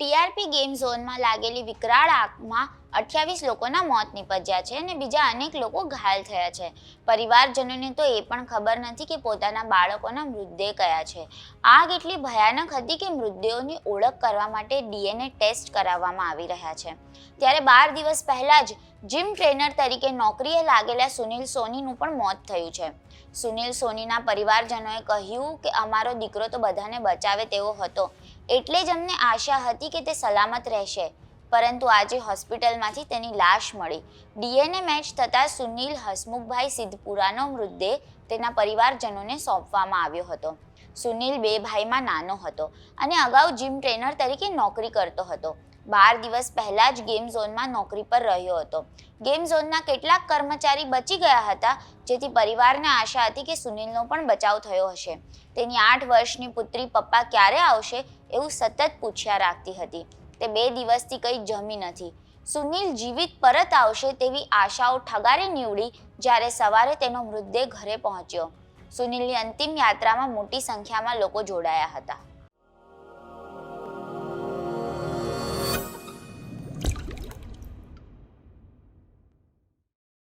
TRP game ઝોનમાં લાગેલી વિકરાળ આગમાં અઠ્યાવીસ લોકોના મોત નીપજ્યા છે અને બીજા અનેક લોકો ઘાયલ થયા છે. પરિવારજનોને તો એ પણ ખબર નથી કે પોતાના બાળકોના મૃતદેહ કયા છે. આગ એટલી ભયાનક હતી કે મૃતદેહોની ઓળખ કરવા માટે ડીએનએ ટેસ્ટ કરાવવામાં આવી રહ્યા છે. ત્યારે બાર દિવસ પહેલાં જ જીમ ટ્રેનર તરીકે નોકરીએ લાગેલા સુનિલ સોનીનું પણ મોત થયું છે. સુનિલ સોનીના પરિવારજનોએ કહ્યું કે અમારો દીકરો તો બધાને બચાવે તેવો હતો. એટલે જ અમને આશા હતી કે તે સલામત રહેશે. પરંતુ આજે હોસ્પિટલમાંથી તેની લાશ મળી. ડીએનએ મેચ થતાં સુનિલ, હસમુખભાઈ, સિદ્ધપુરાનો મૃતદેહ તેના પરિવારજનોને સોંપવામાં આવ્યો હતો. સુનિલ બે ભાઈમાં નાનો હતો અને અગાઉ જિમ ટ્રેનર તરીકે નોકરી કરતો હતો. બાર દિવસ પહેલા જ ગેમ ઝોનમાં નોકરી પર રહ્યો હતો. ગેમ ઝોનના કેટલાક કર્મચારી બચી ગયા હતા, જેથી પરિવારને આશા હતી કે સુનિલનો પણ બચાવ થયો હશે. તેની આઠ વર્ષની પુત્રી પપ્પા ક્યારે આવશે એવું સતત પૂછ્યા રાખતી હતી. તે બે દિવસથી કંઈ જમી નથી. સુનિલ જીવિત પરત આવશે તેવી આશાઓ ઠગારી નીવડી, જ્યારે સવારે તેનો મૃતદેહ ઘરે પહોંચ્યો. સુનિલની અંતિમ યાત્રામાં મોટી સંખ્યામાં લોકો જોડાયા હતા.